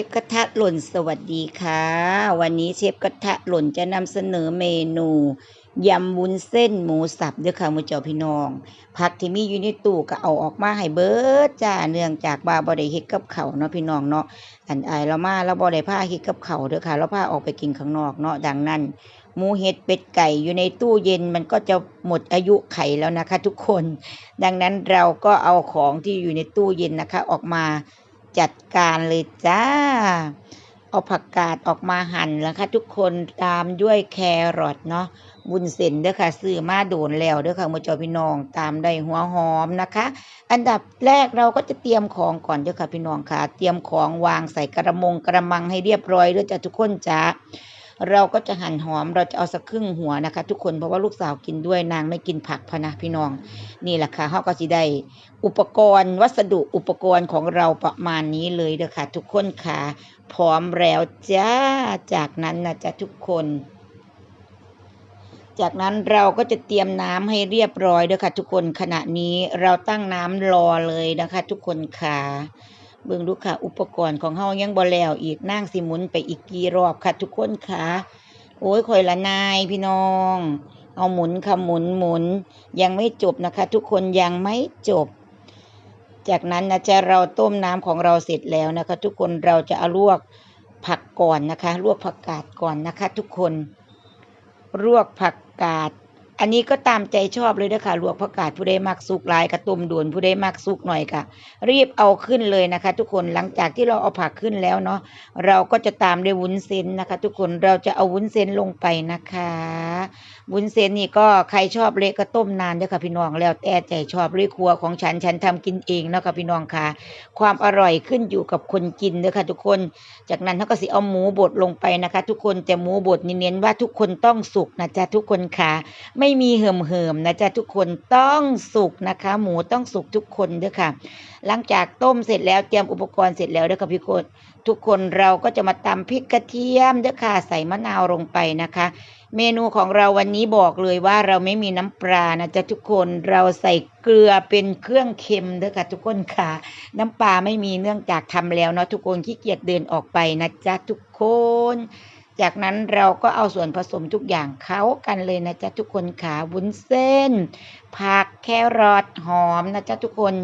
ฟกระทะหล่นสวัสดีค่ะ วันนี้เชฟกระทะหล่นจะนำเสนอเมนูยำวุ้นเส้นหมูสับเด้อค่ะมือเจ้าพี่น้อง ผักที่มีอยู่ในตู้ก็เอาออกมาให้เบิดจ้าเนื่องจากบาบ่ได้เฮ็ดกับเขาเนาะพี่น้องเนาะอันไอเรามาเราบ่ได้พาเฮ็ดกับเขาเด้อค่ะ เราพาออกไปกินข้างนอกเนาะดังนั้นหมูเห็ดเป็ดไก่อยู่ในตู้เย็นมันก็จะหมดอายุไขแล้วนะคะ ทุกคน ดังนั้นเราก็เอาของที่อยู่ในตู้เย็นนะคะ ออกมา จัดการเลยจ้า เอาผักกาดออกมาหั่นแล้วค่ะทุกคนตามด้วยแครอทเนาะบุญเส้นเด้อค่ะซื้อมาโดนแล้วเด้อค่ะมือเจอพี่น้องตามได้หัวหอมนะคะ อันดับแรกเราก็จะเตรียมของก่อนเด้อค่ะพี่น้องค่ะ เตรียมของวางใส่กระมงกระมังให้เรียบร้อยเด้อจ้ะทุกคนจ้า เราก็จะหั่นหอมเราจะเอาสักครึ่งหัวนะคะ ทุกคนเพราะว่าลูกสาวกินด้วยนางไม่กินผักพะนะพี่น้อง นี่แหละค่ะเขาก็สิได้อุปกรณ์วัสดุอุปกรณ์ของเราประมาณนี้เลยเด้อค่ะ ทุกคนค่ะ พร้อมแล้วจ้าจากนั้นนะจ๊ะทุกคนจากนั้นเราก็จะเตรียมน้ำให้เรียบร้อยเด้อค่ะ ทุกคนขณะนี้เราตั้งน้ำรอเลยนะคะ ทุกคนค่ะ เบิ่งดูค่ะ อุปกรณ์ของเฮายังบ่แล้ว อีกนั่งสิหมุนไปอีกกี่รอบค่ะทุกคนค่ะ โอ้ยข่อยละนายพี่น้อง เอาหมุนค่ะหมุนหมุน ยังไม่จบนะคะ ทุกคนยังไม่จบ จากนั้นนะจะเราต้มน้ำของเราเสร็จแล้วนะคะ ทุกคนเราจะเอาลวกผักก่อนนะคะ ลวกผักกาดก่อนนะคะ ทุกคนลวกผักกาด อันนี้ก็ตามใจชอบเลยเด้อค่ะลวกผักกาดผู้ใดมักสุกหลายกระต้มด่วนผู้ใดมักสุกหน่อยค่ะ รีบเอาขึ้นเลยนะคะ ทุกคนหลังจากที่เราเอาผักขึ้นแล้วเนาะเราก็จะตามด้วยวุ้นเส้นนะคะ ทุกคนเราจะเอาวุ้นเส้นลงไปนะคะวุ้นเส้นนี่ก็ใครชอบเละก็ต้มนานเด้อค่ะพี่น้องแล้วแต่ใจชอบเลยครัวของฉันฉันทำกินเองเนาะค่ะพี่น้องค่ะ ความอร่อยขึ้นอยู่กับคนกินเด้อค่ะ ทุกคน จากนั้นเขาก็สิเอาหมูบดลงไปนะคะ ทุกคนแต่หมูบดนี่เน้นว่าทุกคนต้องสุกนะจ๊ะทุกคนค่ะไม่มีเหิมเหิมๆนะจ๊ะทุกคนต้องสุกนะคะ หมูต้องสุกทุกคนเด้อค่ะ หลังจากต้มเสร็จแล้วเตรียมอุปกรณ์เสร็จแล้วเด้อค่ะพี่คนทุกคนเราก็จะมาตำพริกกระเทียมเด้อค่ะใส่มะนาวลงไปนะคะ เมนูของเราวันนี้บอกเลยว่าเราไม่มีน้ำปลานะจ๊ะทุกคนเราใส่เกลือเป็นเครื่องเค็มเด้อค่ะทุกคนค่ะ น้ำปลาไม่มีเนื่องจากทำแล้วเนาะทุกคนขี้เกียจเดินออกไปนะจ๊ะทุกคน จากนั้นเราก็เอาส่วนผสมทุกอย่างเข้ากันเลยนะจ๊ะทุกคนขาวุ้นเส้น ผักแครอทหอมนะจ๊ะทุกคน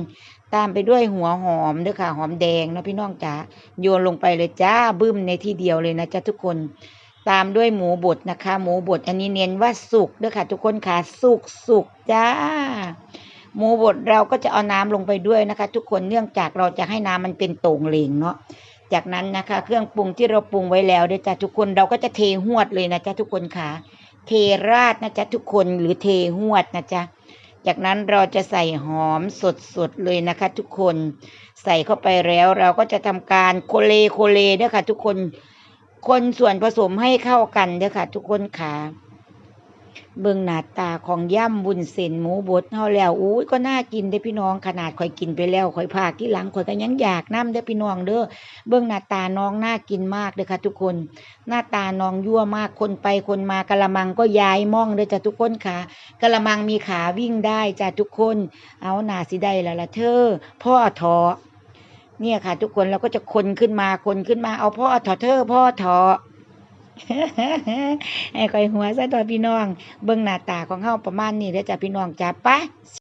ตามไปด้วยหัวหอมด้วยค่ะหอมแดงนะพี่น้องจ๋าโยนลงไปเลยจ้าบึ้มในที่เดียวเลยนะจ๊ะทุกคน ตามด้วยหมูบดนะคะ หมูบดอันนี้เน้นว่าสุกด้วยค่ะ ทุกคนค่ะสุกสุกจ้า หมูบดเราก็จะเอาน้ำลงไปด้วยนะคะ ทุกคนเนื่องจากเราจะให้น้ำมันเป็นโต่งเหลงเนาะ จากนั้นนะคะ เครื่องปรุงที่เราปรุงไว้แล้วเด้อจ้ะทุกคนเราก็จะเทหวดเลยนะจ๊ะทุกคนค่ะ เทราดนะจ๊ะทุกคนหรือเทหวดนะจ๊ะจากนั้นเราจะใส่หอมสดๆเลยนะคะ ทุกคนใส่เข้าไปแล้ว เราก็จะทำการโคเลโคเลเด้อค่ะ ทุกคนคนส่วนผสมให้เข้ากันเด้อค่ะ ทุกคนค่ะ เบิ่งหน้าตาของย่ำบุญเส้นหมูบดเฮาแล้วอุ้ก็น่ากินเด้พี่น้องขนาดข่อยกินไปแล้วข่อยพากที่หลังข่อยก็ยังอยากน้ำเด้พี่น้องเด้อเบิ่งหน้าตาน้องน่ากินมากเด้อค่ะทุกคน หน้าตาน้องยั่วมากคนไปคนมากะละมังก็ย้ายม่องเด้อจ้ะทุกคนค่ะกะละมังมีขาวิ่งได้จ้ะทุกคน เอาหน้าสิได้แล้วล่ะเธอ พ่อทอเนี่ยค่ะ ทุกคนเราก็จะคนขึ้นมาคนขึ้นมาเอาพ่อทอเธอพ่อทอ ให้คอยหัวซะตัวพี่น้อง เบิ่งหน้าตาของเฮาประมาณนี้เด้อจ้ะพี่น้องจ้ะไป